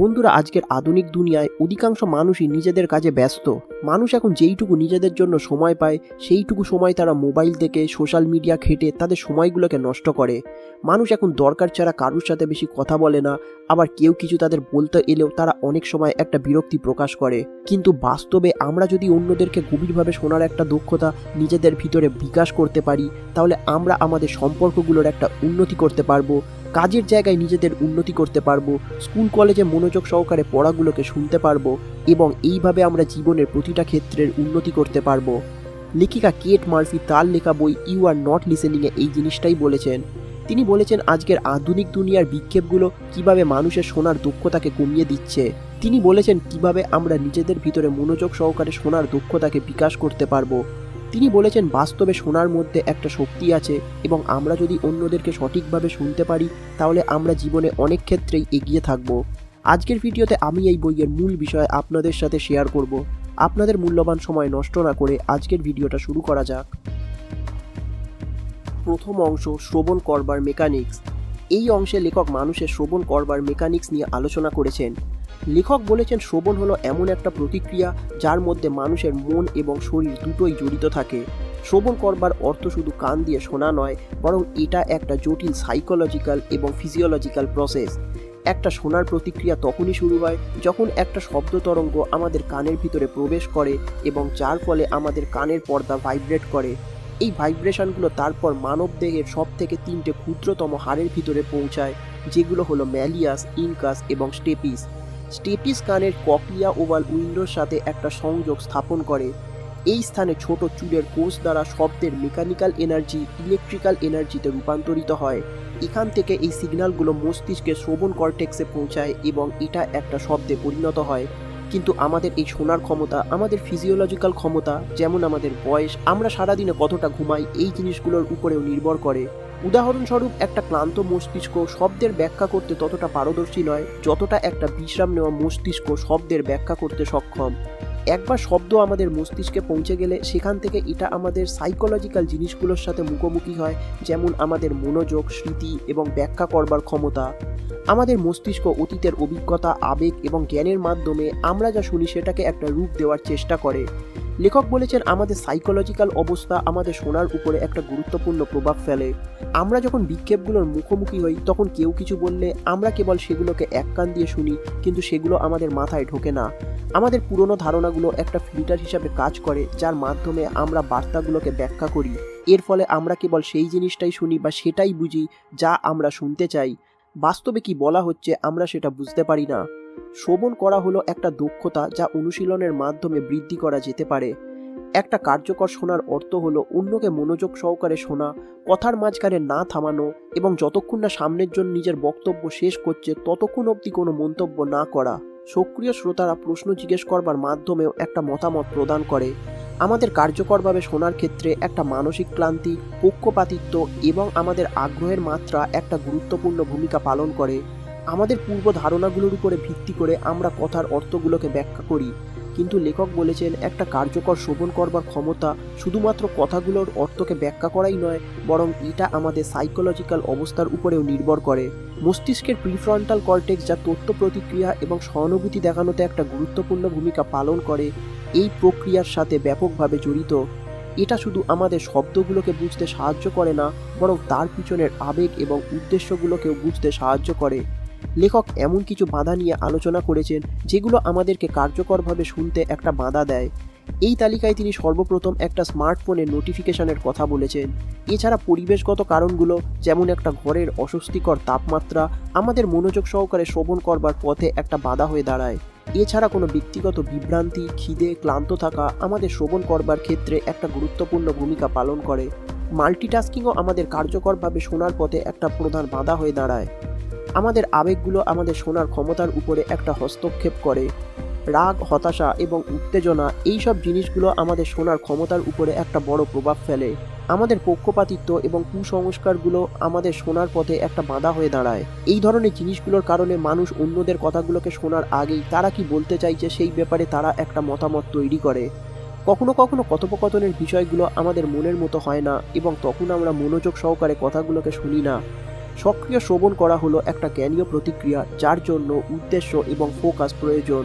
বন্ধুরা, আজকের আধুনিক দুনিয়ায় অধিকাংশ মানুষই নিজেদের কাজে ব্যস্ত। মানুষ এখন যেইটুকু নিজেদের জন্য সময় পায়, সেইটুকু সময় তারা মোবাইল থেকে সোশ্যাল মিডিয়া ঘেটে তাদের সময়গুলোকে নষ্ট করে। মানুষ এখন দরকার ছাড়া কারুর সাথে বেশি কথা বলে না, আবার কেউ কিছু তাদের বলতে এলেও তারা অনেক সময় একটা বিরক্তি প্রকাশ করে। কিন্তু বাস্তবে আমরা যদি অন্যদেরকে গভীরভাবে শোনার একটা দক্ষতা নিজেদের ভিতরে বিকাশ করতে পারি, তাহলে আমরা আমাদের সম্পর্কগুলোর একটা উন্নতি করতে পারব। কাজের জায়গায় নিজেদের উন্নতি করতে পারব, স্কুল কলেজে মনোযোগ সহকারে পড়াগুলোকে শুনতে পারব এবং এইভাবে আমরা জীবনের প্রতিটা ক্ষেত্রের উন্নতি করতে পারব। লেখিকা কেট মার্ফি তার লেখা বই ইউ আর নট লিসেনিংয়ে এই জিনিসটাই বলেছেন। তিনি বলেছেন, আজকের আধুনিক দুনিয়ার বিক্ষেপগুলো কীভাবে মানুষের শোনার দক্ষতাকে কমিয়ে দিচ্ছে? তিনি বলেছেন, কীভাবে আমরা নিজেদের ভিতরে মনোযোগ সহকারে শোনার দক্ষতাকে বিকাশ করতে পারব? তিনি বলেছেন, বাস্তবে শোনার মধ্যে একটা শক্তি আছে এবং আমরা যদি অন্যদেরকে সঠিকভাবে শুনতে পারি, তাহলে আমরা জীবনে অনেক ক্ষেত্রেই এগিয়ে থাকব। আজকের ভিডিওতে আমি এই বইয়ের মূল বিষয় আপনাদের সাথে শেয়ার করব। আপনাদের মূল্যবান সময় নষ্ট না করে আজকের ভিডিওটা শুরু করা যাক। প্রথম অংশ, শ্রবণ করবার মেকানিক্স। এই অংশে লেখক মানুষের শ্রবণ করবার মেকানিক্স নিয়ে আলোচনা করেছেন। লেখক বলেছেন শ্রবণ হলো এমন একটা প্রতিক্রিয়া যার মধ্যে মানুষের মন এবং শরীর দুটোই জড়িত থাকে। শ্রবণ করবার অর্থ শুধু কান দিয়ে শোনা নয়, বরং এটা একটা জটিল সাইকোলজিক্যাল এবং ফিজিওলজিক্যাল প্রসেস একটা শোনার প্রতিক্রিয়া তখনই শুরু হয় যখন একটা শব্দ তরঙ্গ আমাদের কানের ভিতরে প্রবেশ করে এবং যার ফলে আমাদের কানের পর্দা ভাইব্রেট করে। এই ভাইব্রেশনগুলো তারপর মানব দেহের সব থেকে তিনটে ক্ষুদ্রতম হাড়ের ভিতরে পৌঁছায়, যেগুলো হলো ম্যালিয়াস, ইনকাস এবং স্টেপিস। স্টেপিস কানের ককলিয়া ওভাল উইন্ডোর সাথে একটা সংযোগ স্থাপন করে। এই স্থানে ছোট চুলের কোষ দ্বারা শব্দের মেকানিক্যাল এনার্জি, ইলেকট্রিক্যাল এনার্জিতে রূপান্তরিত হয়। এখান থেকে এই সিগন্যালগুলো মস্তিষ্কে শ্রবণ কর্টেক্সে পৌঁছায় এবং এটা একটা শব্দে পরিণত হয়। কিন্তু আমাদের এই শোনার ক্ষমতা, আমাদের ফিজিওলজিক্যাল ক্ষমতা, যেমন আমাদের বয়স, আমরা সারাদিনে কতটা ঘুমাই, এই জিনিসগুলোর উপরেও নির্ভর করে। উদাহরণস্বরূপ, একটা ক্লান্ত মস্তিষ্ক শব্দের ব্যাখ্যা করতে ততটা পারদর্শী নয়, যতটা একটা বিশ্রাম নেওয়া মস্তিষ্ক শব্দের ব্যাখ্যা করতে সক্ষম। একবার শব্দ আমাদের মস্তিষ্কে পৌঁছে গেলে সেখান থেকে এটা আমাদের সাইকোলজিক্যাল জিনিসগুলোর সাথে মুখোমুখি হয়, যেমন আমাদের মনোযোগ, স্মৃতি এবং ব্যাখ্যা করবার ক্ষমতা। আমাদের মস্তিষ্ক অতীতের অভিজ্ঞতা, আবেগ এবং জ্ঞানের মাধ্যমে আমরা যা শুনি সেটাকে একটা রূপ দেওয়ার চেষ্টা করে। লেখক বলেছেন, আমাদের সাইকোলজিক্যাল অবস্থা আমাদের শোনার উপরে একটা গুরুত্বপূর্ণ প্রভাব ফেলে। আমরা যখন বিক্ষেপগুলোর মুখোমুখি হই, তখন কেউ কিছু বললে আমরা কেবল সেগুলোকে এক কান দিয়ে শুনি, কিন্তু সেগুলো আমাদের মাথায় ঢোকে না। আমাদের পুরনো ধারণাগুলো একটা ফিল্টার হিসাবে কাজ করে, যার মাধ্যমে আমরা বার্তাগুলোকে ব্যাখ্যা করি। এর ফলে আমরা কেবল সেই জিনিসটাই শুনি বা সেটাই বুঝি, যা আমরা শুনতে চাই। বাস্তবে কি বলা হচ্ছে, আমরা সেটা বুঝতে পারি না। শ্রবণ করা হলো একটা দক্ষতা যা অনুশীলনের মাধ্যমে বৃদ্ধি করা যেতে পারে। একটা কার্যকর শোনার অর্থ হলো অন্যকে মনোযোগ সহকারে শোনা, কথার মাঝখানে না থামানো এবং যতক্ষণ না সামনের জন্য নিজের বক্তব্য শেষ করছে, ততক্ষণ অবধি কোনো মন্তব্য না করা। সক্রিয় শ্রোতারা প্রশ্ন জিজ্ঞেস করবার মাধ্যমেও একটা মতামত প্রদান করে। আমাদের কার্যকরভাবে শোনার ক্ষেত্রে একটা মানসিক ক্লান্তি, পক্ষপাতিত্ব এবং আমাদের আগ্রহের মাত্রা একটা গুরুত্বপূর্ণ ভূমিকা পালন করে। আমাদের পূর্ব ধারণাগুলোর উপরে ভিত্তি করে আমরা কথার অর্থগুলোকে ব্যাখ্যা করি। কিন্তু লেখক বলেছেন, একটা কার্যকর শোভন করবার ক্ষমতা শুধুমাত্র কথাগুলোর অর্থকে ব্যাখ্যা করাই নয়, বরং এটা আমাদের সাইকোলজিক্যাল অবস্থার উপরেও নির্ভর করে। মস্তিষ্কের প্রিফ্রন্টাল কর্টেক্স যা তথ্য প্রতিক্রিয়া এবং সহানুভূতি দেখানোতে একটা গুরুত্বপূর্ণ ভূমিকা পালন করে, এই প্রক্রিয়ার সাথে ব্যাপকভাবে জড়িত। এটা শুধু আমাদের শব্দগুলোকে বুঝতে সাহায্য করে না, বরং তার পিছনের আবেগ এবং উদ্দেশ্যগুলোকেও বুঝতে সাহায্য করে। লেখক এমন কিছু বাধা নিয়ে আলোচনা করেছেন যেগুলো আমাদেরকে কার্যকরভাবে শুনতে একটা বাধা দেয়। এই তালিকায় তিনি সর্বপ্রথম একটা স্মার্টফোনের নোটিফিকেশনের কথা বলেছেন। এছাড়া পরিবেশগত কারণগুলো যেমন একটা ঘরের অস্বস্তিকর তাপমাত্রা, আমাদের মনোযোগ সহকারে শ্রবণ করবার পথে একটা বাধা হয়ে দাঁড়ায়। এছাড়া কোনো ব্যক্তিগত বিভ্রান্তি, খিদে, ক্লান্ত থাকা আমাদের শ্রবণ করবার ক্ষেত্রে একটা গুরুত্বপূর্ণ ভূমিকা পালন করে। মাল্টিটাস্কিংও আমাদের কার্যকরভাবে শোনার পথে একটা প্রধান বাধা হয়ে দাঁড়ায়। আমাদের আবেগগুলো আমাদের শোনার ক্ষমতার উপরে একটা হস্তক্ষেপ করে। রাগ, হতাশা এবং উত্তেজনা এই সব জিনিসগুলো আমাদের শোনার ক্ষমতার উপরে একটা বড় প্রভাব ফেলে। আমাদের পক্ষপাতিত্ব এবং কুসংস্কারগুলো আমাদের শোনার পথে একটা বাধা হয়ে দাঁড়ায়। এই ধরনের জিনিসগুলোর কারণে মানুষ অন্যদের কথাগুলোকে শোনার আগেই তারা কি বলতে চাইছে সেই ব্যাপারে তারা একটা মতামত তৈরি করে। কখনো কখনো কথোপকথনের বিষয়গুলো আমাদের মনের মতো হয় না এবং তখন আমরা মনোযোগ সহকারে কথাগুলোকে শুনি না। সক্রিয় শ্রবণ করা হলো একটা জ্ঞানীয় প্রতিক্রিয়া যার জন্য উদ্দেশ্য এবং ফোকাস প্রয়োজন।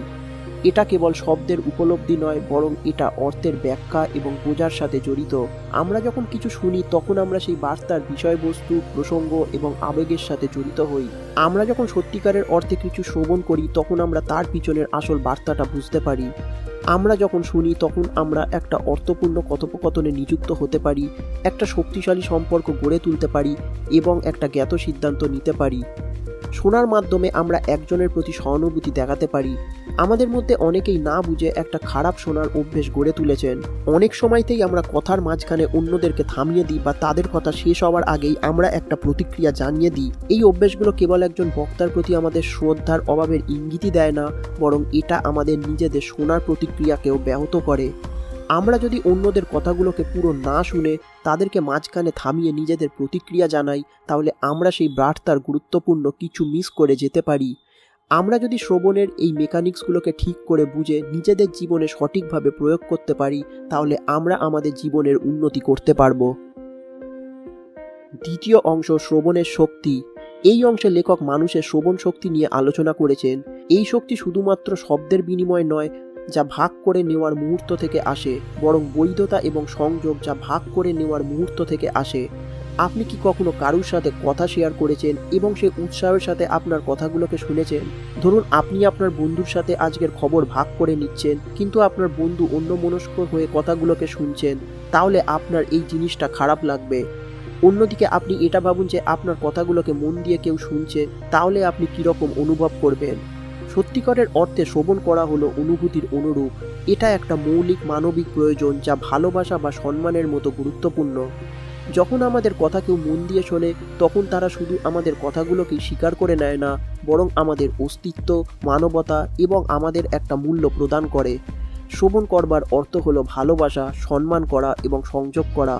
এটা কেবল শব্দের উপলব্ধি নয়, বরং এটা অর্থের ব্যাখ্যা এবং বোঝার সাথে জড়িত। আমরা যখন কিছু শুনি, তখন আমরা সেই বার্তার বিষয়বস্তু, প্রসঙ্গ এবং আবেগের সাথে জড়িত হই। আমরা যখন সত্যিকারের অর্থে কিছু শ্রবণ করি, তখন আমরা তার পিছনের আসল বার্তাটা বুঝতে পারি। আমরা যখন শুনি, তখন আমরা একটা অর্থপূর্ণ কথোপকথনে নিযুক্ত হতে পারি, একটা শক্তিশালী সম্পর্ক গড়ে তুলতে পারি এবং একটা জ্ঞাত সিদ্ধান্ত নিতে পারি। শোনার মাধ্যমে আমরা একজনের প্রতি সহানুভূতি দেখাতে পারি। আমাদের মধ্যে অনেকেই না বুঝে একটা খারাপ শোনার অভ্যেস গড়ে তুলেছেন। অনেক সময়তেই আমরা কথার মাঝখানে অন্যদেরকে থামিয়ে দিই বা তাদের কথা শেষ হওয়ার আগেই আমরা একটা প্রতিক্রিয়া জানিয়ে দিই। এই অভ্যেসগুলো কেবল একজন বক্তার প্রতি আমাদের শ্রদ্ধার অভাবের ইঙ্গিতই দেয় না, বরং এটা আমাদের নিজেদের শোনার প্রতিক্রিয়াকেও ব্যাহত করে। আমরা যদি অন্যদের কথাগুলোকে পুরো না শুনে তাদেরকে মাঝখানে থামিয়ে নিজেদের প্রতিক্রিয়া জানাই, তাহলে আমরা সেই বার্তার গুরুত্বপূর্ণ কিছু মিস করে যেতে পারি। আমরা যদি শ্রবণের এই মেকানিক্সগুলোকে ঠিক করে বুঝে নিজেদের জীবনে সঠিকভাবে প্রয়োগ করতে পারি, তাহলে আমরা আমাদের জীবনের উন্নতি করতে পারব। দ্বিতীয় অংশ শ্রবণের শক্তি। এই অংশে লেখক মানুষের শ্রবণ শক্তি নিয়ে আলোচনা করেছেন। এই শক্তি শুধুমাত্র শব্দের বিনিময় নয় যা ভাগ করে নেওয়ার মুহূর্ত থেকে আসে, বরং বৈধতা এবং সংযোগ যা ভাগ করে নেওয়ার মুহূর্ত থেকে আসে। আপনি কি কখনো কারুর সাথে কথা শেয়ার করেছেন এবং সে উৎসাহের সাথে আপনার কথাগুলোকে শুনেছেন? ধরুন, আপনি আপনার বন্ধুর সাথে আজকের খবর ভাগ করে নিচ্ছেন, কিন্তু আপনার বন্ধু অন্য মনস্ক হয়ে কথাগুলোকে শুনছেন, তাহলে আপনার এই জিনিসটা খারাপ লাগবে। অন্যদিকে আপনি এটা ভাবুন যে আপনার কথাগুলোকে মন দিয়ে কেউ শুনছে, তাহলে আপনি কীরকম অনুভব করবেন? সত্যিকারের অর্থে শ্রবণ করা হলো অনুভূতির অনুরূপ। এটা একটা মৌলিক মানবিক প্রয়োজন যা ভালোবাসা বা সম্মানের মতো গুরুত্বপূর্ণ। যখন আমাদের কথা কেউ মন দিয়ে শোনে, তখন তারা শুধু আমাদের কথাগুলোকেই স্বীকার করে নেয় না, বরং আমাদের অস্তিত্ব, মানবতা এবং আমাদের একটা মূল্য প্রদান করে। শ্রবণ করবার অর্থ হলো ভালোবাসা, সম্মান করা এবং সংযোগ করা।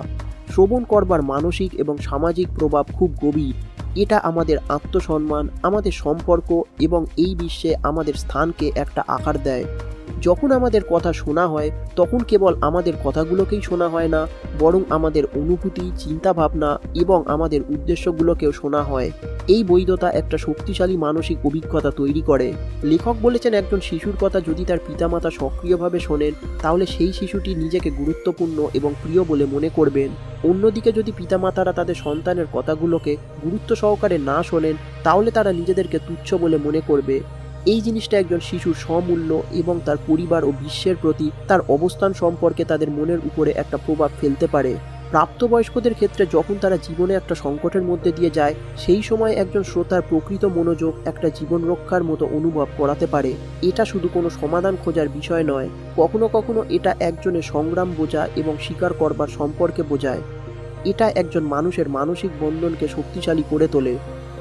শ্রবণ করবার মানসিক এবং সামাজিক প্রভাব খুব গভীর। এটা আমাদের আত্মসম্মান আমাদের সম্পর্ক এবং এই বিশ্বে আমাদের স্থানকে একটা আকার দেয়। যখন আমাদের কথা শোনা হয়, তখন কেবল আমাদের কথাগুলোকেই শোনা হয় না, বরং আমাদের অনুভূতি, চিন্তাভাবনা এবং আমাদের উদ্দেশ্যগুলোকেও শোনা হয়। এই বৈধতা একটা শক্তিশালী মানসিক অভিজ্ঞতা তৈরি করে। লেখক বলেছেন, একজন শিশুর কথা যদি তার পিতামাতা সক্রিয়ভাবে শোনেন, তাহলে সেই শিশুটি নিজেকে গুরুত্বপূর্ণ এবং প্রিয় বলে মনে করবেন। অন্যদিকে যদি পিতামাতারা তাদের সন্তানের কথাগুলোকে গুরুত্ব সহকারে না শোনেন, তাহলে তারা নিজেদেরকে তুচ্ছ বলে মনে করবে। এই জিনিসটা একজন শিশুর সমূল্য এবং তার পরিবার ও বিশ্বের প্রতি তার অবস্থান সম্পর্কে তাদের মনের উপরে একটা প্রভাব ফেলতে পারে। প্রাপ্তবয়স্কদের ক্ষেত্রে যখন তারা জীবনে একটা সংকটের মধ্যে দিয়ে যায়, সেই সময় একজন শ্রোতার প্রকৃত মনোযোগ একটা জীবন রক্ষার মতো অনুভব করাতে পারে। এটা শুধু কোনো সমাধান খোঁজার বিষয় নয়, কখনো কখনো এটা একজনের সংগ্রাম বোঝা এবং স্বীকার করবার সম্পর্কে বোঝায়। এটা একজন মানুষের মানসিক বন্ধনকে শক্তিশালী করে তোলে।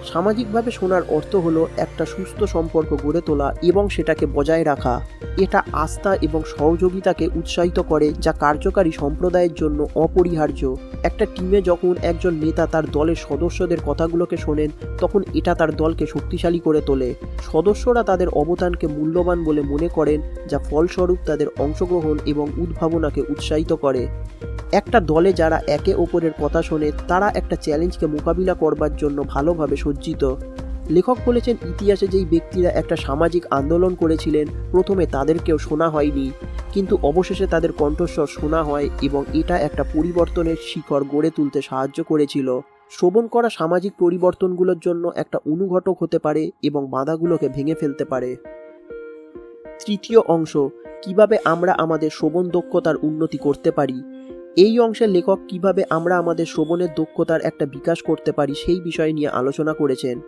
সামাজিকভাবে শোনার অর্থ হলো একটা সুস্থ সম্পর্ক গড়ে তোলা এবং সেটাকে বজায় রাখা। এটা আস্থা এবং সহযোগিতাকে উৎসাহিত করে যা কার্যকারী সম্প্রদায়ের জন্য অপরিহার্য। একটা টিমে যখন একজন নেতা তার দলের সদস্যদের কথাগুলোকে শোনেন, তখন এটা তার দলকে শক্তিশালী করে তোলে। সদস্যরা তাদের অবদানকে মূল্যবান বলে মনে করেন, যা ফলস্বরূপ তাদের অংশগ্রহণ এবং উদ্ভাবনাকে উৎসাহিত করে। একটা দলে যারা একে অপরের কথা শোনে, তারা একটা চ্যালেঞ্জকে মোকাবিলা করবার জন্য ভালোভাবে সজ্জিত। লেখক বলেছেন, ইতিহাসে যেই ব্যক্তিরা একটা সামাজিক আন্দোলন করেছিলেন, প্রথমে তাদেরকেও শোনা হয়নি। কিন্তু অবশেষে তাদের কণ্ঠস্বর শোনা হয় এবং এটা একটা পরিবর্তনের শিখর গড়ে তুলতে সাহায্য করেছিল। শ্রবণ করা সামাজিক পরিবর্তনগুলোর জন্য একটা অনুঘটক হতে পারে এবং বাধাগুলোকে ভেঙে ফেলতে পারে। তৃতীয় অংশ, কীভাবে আমরা আমাদের শ্রবণ দক্ষতার উন্নতি করতে পারি? এই অংশের লেখক কীভাবে আমরা আমাদের শ্রবণের দক্ষতার একটা বিকাশ করতে পারি সেই বিষয় নিয়ে আলোচনা করেছেন।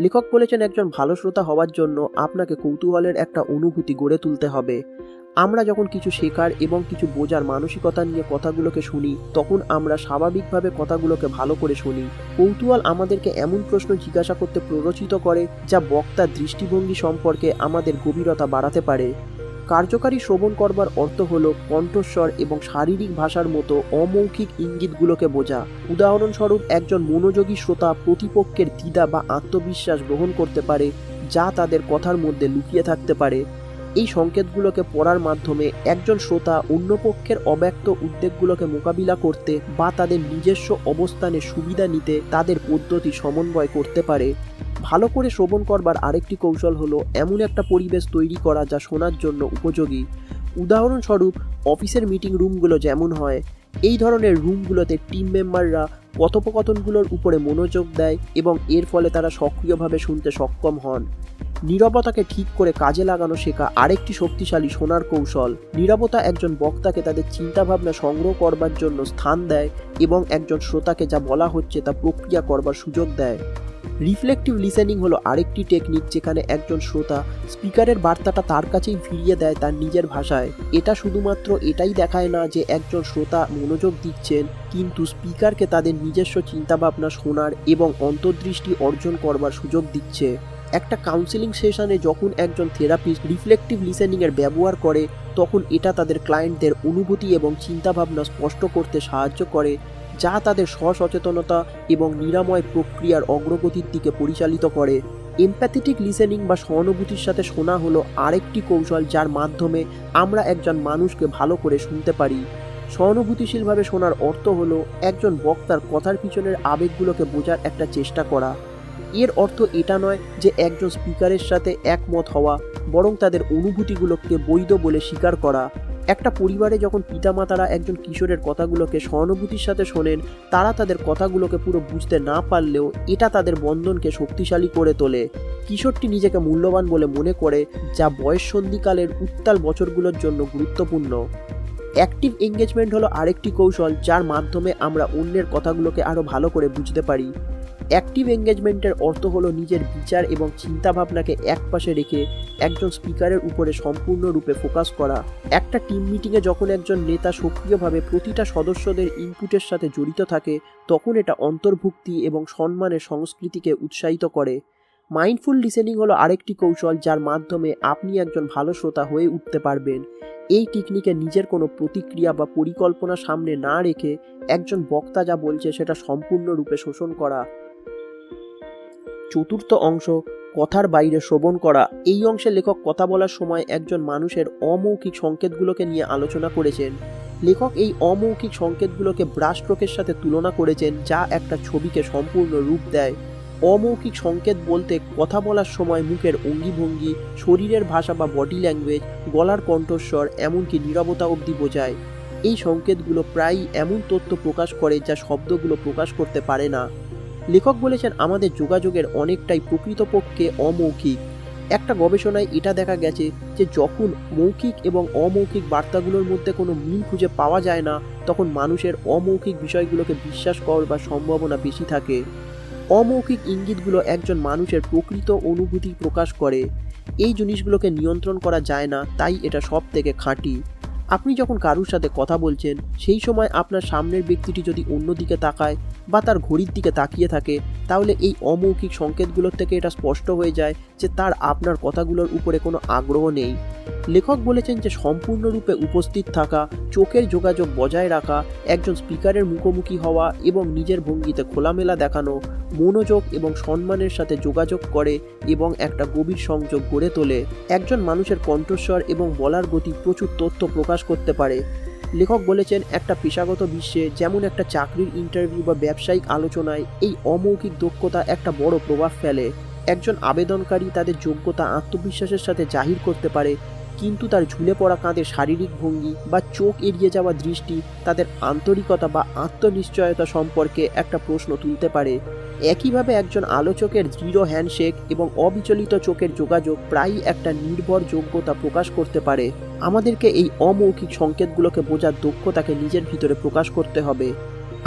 লেখক বলেছেন, একজন ভালো শ্রোতা হওয়ার জন্য আপনাকে কৌতূহলের একটা অনুভূতি গড়ে তুলতে হবে। আমরা যখন কিছু শেখার এবং কিছু বোঝার মানসিকতা নিয়ে কথাগুলোকে শুনি, তখন আমরা স্বাভাবিকভাবে কথাগুলোকে ভালো করে শুনি। কৌতূহল আমাদেরকে এমন প্রশ্ন জিজ্ঞাসা করতে প্ররোচিত করে, যা বক্তার দৃষ্টিভঙ্গি সম্পর্কে আমাদের গভীরতা বাড়াতে পারে। কার্যকারী শ্রবণ করবার অর্থ হলো কণ্ঠস্বর এবং শারীরিক ভাষার মতো অমৌখিক ইঙ্গিতগুলোকে বোঝা। উদাহরণস্বরূপ, একজন মনোযোগী শ্রোতা প্রতিপক্ষের দ্বিধা বা আত্মবিশ্বাস গ্রহণ করতে পারে, যা তাদের কথার মধ্যে লুকিয়ে থাকতে পারে। এই সংকেতগুলোকে পড়ার মাধ্যমে একজন শ্রোতা অন্য পক্ষের অব্যক্ত উদ্বেগগুলোকে মোকাবিলা করতে বা তাদের নিজস্ব অবস্থানে সুবিধা নিতে তাদের পদ্ধতি সমন্বয় করতে পারে। ভালো করে শ্রবণ করবার আরেকটি কৌশল হলো এমন একটা পরিবেশ তৈরি করা যা শোনার জন্য উপযোগী। উদাহরণস্বরূপ, অফিসের মিটিং রুমগুলো যেমন হয়, এই ধরনের রুমগুলোতে টিম মেম্বাররা কথোপকথনগুলোর উপরে মনোযোগ দেয় এবং এর ফলে তারা সক্রিয়ভাবে শুনতে সক্ষম হন। নীরবতাকে ঠিক করে কাজে লাগানো শেখা আরেকটি শক্তিশালী শোনার কৌশল। নীরবতা একজন বক্তাকে তাদের চিন্তাভাবনা সংগ্রহ করবার জন্য স্থান দেয় এবং একজন শ্রোতাকে যা বলা হচ্ছে তা প্রক্রিয়া করবার সুযোগ দেয়। রিফ্লেকটিভ লিসেনিং হলো আরেকটি টেকনিক যেখানে একজন শ্রোতা স্পিকারের বার্তাটা তার কাছেই ফিরিয়ে দেয় তার নিজের ভাষায়। এটা শুধুমাত্র এটাই দেখায় না যে একজন শ্রোতা মনোযোগ দিচ্ছেন, কিন্তু স্পিকারকে তাদের নিজস্ব চিন্তাভাবনা শোনার এবং অন্তর্দৃষ্টি অর্জন করবার সুযোগ দিচ্ছে। একটা কাউন্সিলিং সেশনে যখন একজন থেরাপিস্ট রিফ্লেকটিভ লিসেনিংয়ের ব্যবহার করে, তখন এটা তাদের ক্লায়েন্টদের অনুভূতি এবং চিন্তাভাবনা স্পষ্ট করতে সাহায্য করে। যা তাদের স্বসচেতনতা এবং নিরাময় প্রক্রিয়ার অগ্রগতির দিকে পরিচালিত করে। এমপ্যাথেটিক লিসেনিং বা সহানুভূতির সাথে শোনা হলো আরেকটি কৌশল যার মাধ্যমে আমরা একজন মানুষকে ভালো করে শুনতে পারি। সহানুভূতিশীলভাবে শোনার অর্থ হলো একজন বক্তার কথার পিছনের আবেগগুলোকে বোঝার একটা চেষ্টা করা। এর অর্থ এটা নয় যে একজন স্পিকারের সাথে একমত হওয়া, বরং তাদের অনুভূতিগুলোকে বৈধ বলে স্বীকার করা। একটা পরিবারে যখন পিতামাতারা একজন কিশোরের কথাগুলোকে সহানুভূতির সাথে শোনেন, তারা তাদের কথাগুলোকে পুরো বুঝতে না পারলেও এটা তাদের বন্ধনকে শক্তিশালী করে তোলে। কিশোরটি নিজেকে মূল্যবান বলে মনে করে, যা বয়স সন্ধিকালের উত্তাল বছরগুলোর জন্য গুরুত্বপূর্ণ। অ্যাক্টিভ এঙ্গেজমেন্ট হলো আরেকটি কৌশল, যার মাধ্যমে আমরা অন্যের কথাগুলোকে আরও ভালো করে বুঝতে পারি। অ্যাক্টিভ এঙ্গেজমেন্টের অর্থ হলো নিজের বিচার এবং চিন্তাভাবনাকে একপাশে রেখে একজন স্পিকারের উপরে সম্পূর্ণরূপে ফোকাস করা। একটা টিম মিটিংয়ে যখন একজন নেতা সক্রিয়ভাবে প্রতিটা সদস্যদের ইনপুটের সাথে জড়িত থাকে, তখন এটা অন্তর্ভুক্তি এবং সম্মানের সংস্কৃতিকে উৎসাহিত করে। মাইন্ডফুল লিসেনিং হলো আরেকটি কৌশল যার মাধ্যমে আপনি একজন ভালো শ্রোতা হয়ে উঠতে পারবেন। এই টেকনিকে নিজের কোনো প্রতিক্রিয়া বা পরিকল্পনা সামনে না রেখে একজন বক্তা যা বলছে সেটা সম্পূর্ণরূপে শোষণ করা। চতুর্থ অংশ কথার বাইরে শ্রবণ করা। এই অংশে লেখক কথা বলার সময় একজন মানুষের অমৌখিক সংকেতগুলোকে নিয়ে আলোচনা করেছেন। লেখক এই অমৌখিক সংকেতগুলোকে ব্রাশস্ট্রোকের সাথে তুলনা করেছেন, যা একটা ছবিকে সম্পূর্ণ রূপ দেয়। অমৌখিক সংকেত বলতে কথা বলার সময় মুখের অঙ্গিভঙ্গি, শরীরের ভাষা বা বডি ল্যাঙ্গুয়েজ, গলার কণ্ঠস্বর, এমনকি নীরবতা অবধি বোঝায়। এই সংকেতগুলো প্রায়ই এমন তথ্য প্রকাশ করে যা শব্দগুলো প্রকাশ করতে পারে না। লেখক বলেছেন, আমাদের যোগাযোগের অনেকটাই প্রকৃতপক্ষে অমৌখিক। একটা গবেষণায় এটা দেখা গেছে যে, যখন মৌখিক এবং অমৌখিক বার্তাগুলোর মধ্যে কোনো মিল খুঁজে পাওয়া যায় না, তখন মানুষের অমৌখিক বিষয়গুলোকে বিশ্বাস করবার সম্ভাবনা বেশি থাকে। অমৌখিক ইঙ্গিতগুলো একজন মানুষের প্রকৃত অনুভূতি প্রকাশ করে। এই জিনিসগুলোকে নিয়ন্ত্রণ করা যায় না, তাই এটা সব থেকে খাঁটি। আপনি যখন কারুর সাথে কথা বলছেন, সেই সময় আপনার সামনের ব্যক্তিটি যদি অন্যদিকে তাকায় বা তার ঘড়ির দিকে তাকিয়ে থাকে, তাহলে এই অমৌখিক সংকেতগুলোর থেকে এটা স্পষ্ট হয়ে যায় যে তার আপনার কথাগুলোর উপরে কোনো আগ্রহ নেই। লেখক বলেছেন যে সম্পূর্ণরূপে উপস্থিত থাকা, চোখের যোগাযোগ বজায় রাখা, একজন স্পিকারের মুখোমুখি হওয়া এবং নিজের ভঙ্গিতে খোলামেলা দেখানো, মনোযোগ এবং সম্মানের সাথে যোগাযোগ করে এবং একটা গভীর সংযোগ গড়ে তোলে। একজন মানুষের কণ্ঠস্বর এবং বলার গতি প্রচুর তথ্য প্রকাশ করতে পারে। লেখক বলেছেন, একটা পেশাগত বিশ্বে যেমন একটা চাকরির ইন্টারভিউ বা ব্যবসায়িক আলোচনায় এই অমৌখিক দক্ষতা একটা বড় প্রভাব ফেলে। একজন আবেদনকারী তাদের যোগ্যতা, আত্মবিশ্বাসের সাথে জাহির করতে পারে কিন্তু তার ঝুলে পড়া কাঁধে শারীরিক ভঙ্গি বা চোখ এড়িয়ে যাওয়া দৃষ্টি, তাদের আন্তরিকতা বা আত্মনিশ্চয়তা সম্পর্কে একটা প্রশ্ন তুলতে পারে। একইভাবে একজন আলোচকের দৃঢ় হ্যান্ডশেক এবং অবিচলিত চোখের যোগাযোগ প্রায়ই একটা নির্ভরযোগ্যতা প্রকাশ করতে পারে। আমাদেরকে এই অমৌখিক সংকেতগুলোকে বোঝার দক্ষতাকে নিজের ভিতরে প্রকাশ করতে হবে।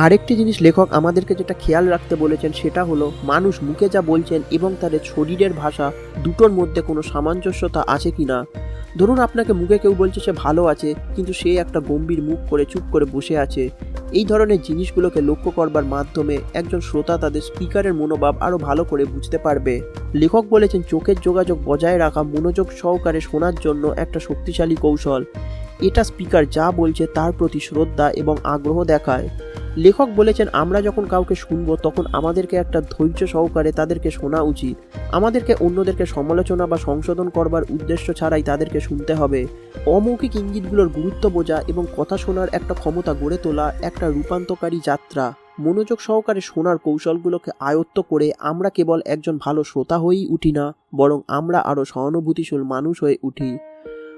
আরেকটি জিনিস লেখক আমাদেরকে যেটা খেয়াল রাখতে বলেছেন সেটা হলো, মানুষ মুখে যা বলছেন এবং তাদের শরীরের ভাষা দুটোর মধ্যে কোনো সামঞ্জস্যতা আছে কি না? ধরুন আপনাকে মুখে কেউ বলছে সে ভালো আছে, কিন্তু সে একটা গম্ভীর মুখ করে চুপ করে বসে আছে। এই ধরনের জিনিসগুলোকে লক্ষ্য করবার মাধ্যমে একজন শ্রোতা তাদের স্পিকারের মনোভাব আরও ভালো করে বুঝতে পারবে। লেখক বলেছেন, চোখের যোগাযোগ বজায় রাখা মনোযোগ সহকারে শোনার জন্য একটা শক্তিশালী কৌশল। এটা স্পিকার যা বলছে তার প্রতি শ্রদ্ধা এবং আগ্রহ দেখায়। লেখক বলেছেন, আমরা যখন কাউকে শুনব, তখন আমাদেরকে একটা ধৈর্য সহকারে তাদেরকে শোনা উচিত। আমাদেরকে অন্যদেরকে সমালোচনা বা সংশোধন করবার উদ্দেশ্য ছাড়াই তাদেরকে শুনতে হবে। অমৌখিক ইঙ্গিতগুলোর গুরুত্ব বোঝা এবং কথা শোনার একটা ক্ষমতা গড়ে তোলা একটা রূপান্তকারী যাত্রা। মনোযোগ সহকারে শোনার কৌশলগুলোকে আয়ত্ত করে আমরা কেবল একজন ভালো শ্রোতা হয়েই উঠি না, বরং আমরা আরও সহানুভূতিশীল মানুষ হয়ে উঠি।